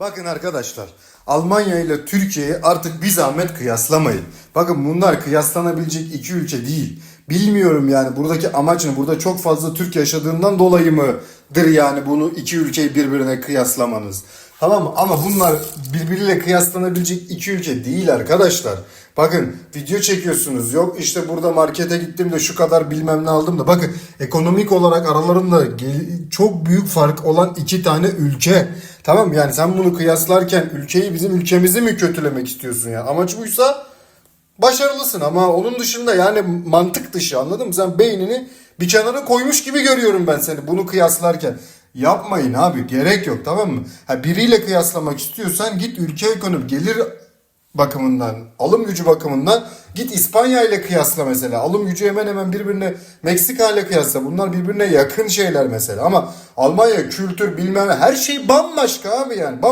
Bakın arkadaşlar Almanya ile Türkiye'yi artık bir zahmet kıyaslamayın. Bakın bunlar kıyaslanabilecek iki ülke değil. Bilmiyorum yani buradaki amaç ne? Burada çok fazla Türk yaşadığından dolayı mıdır yani bunu iki ülkeyi birbirine kıyaslamanız? Tamam mı? Ama bunlar birbiriyle kıyaslanabilecek iki ülke değil arkadaşlar. Bakın video çekiyorsunuz. Yok işte burada markete gittim de şu kadar bilmem ne aldım da. Bakın ekonomik olarak aralarında çok büyük fark olan iki tane ülke. Tamam yani sen bunu kıyaslarken ülkeyi bizim ülkemizi mi kötülemek istiyorsun ya? Amaç buysa başarılısın ama onun dışında yani mantık dışı anladın mı? Sen beynini bir kenara koymuş gibi görüyorum ben seni bunu kıyaslarken. Yapmayın abi gerek yok tamam mı? Ha, biriyle kıyaslamak istiyorsan git ülke ekonomi gelir bakımından, alım gücü bakımından git İspanya ile kıyasla mesela. Alım gücü hemen hemen birbirine Meksika ile kıyasla. Bunlar birbirine yakın şeyler mesela. Ama Almanya kültür bilmem her şey bambaşka abi yani. Bam-